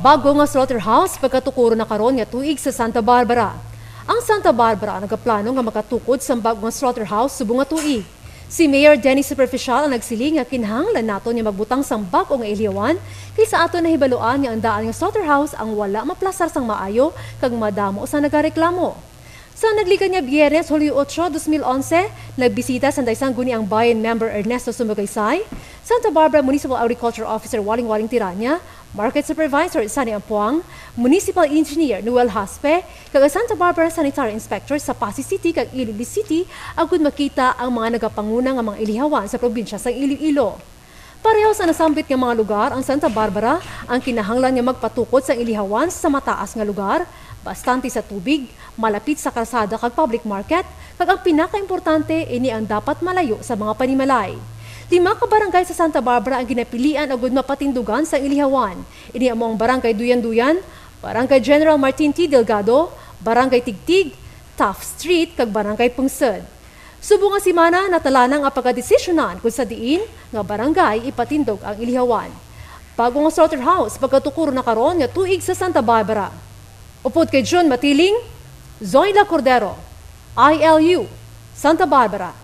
Bago nga slaughterhouse pagkatukuro na karon nga tuig sa Santa Barbara. Ang Santa Barbara nagaplano nga makatukod sa bago nga slaughterhouse subong nga tuig. Si Mayor Denny Superficial ang nagsiling nga kinahanglan nato niya magbutang sang bago nga iliwan kaysa ato nahibaluan nga ang daan nga slaughterhouse ang wala maplasar sang maayo kag madamo sa nagareklamo. Sa naglikan niya Biyernes, Hulyo 8, 2011, nagbisita sa Daisang Guni ang bayan member Ernesto Sumugaysay, Santa Barbara Municipal Agriculture Officer Waling Waling Tiranya, Market Supervisor Sani Ampuang, Municipal Engineer Noel Haspe, kag Santa Barbara Sanitary Inspector sa Pasig City kag Iloilo City agud makita ang mga nagapanguna nga mga ilihawan sa probinsya sa Iloilo. Pareho sa nasambit nga mga lugar, ang Santa Barbara ang kinahanglan nga magpatukod sa ilihawan sa mataas nga lugar, bastante sa tubig, malapit sa kalsada kag public market, kag ang pinakaimportante ini ang dapat malayo sa mga panimalay. Lima ka barangay sa Santa Barbara ang ginapilian agud mapatindugan sa ilihawan. Ini ang barangay Duyan-Duyan, barangay General Martin T. Delgado, barangay Tigtig, Taft Street kag barangay Pungsod. Subo nga simana natalanang ang pagkadesisyonan kung sa diin nga barangay ipatindog ang ilihawan. Bago nga slaughterhouse pagkatukuro na karon nga tuig sa Santa Barbara. Upod kay John Matiling, Zoila Cordero, ILU, Santa Barbara.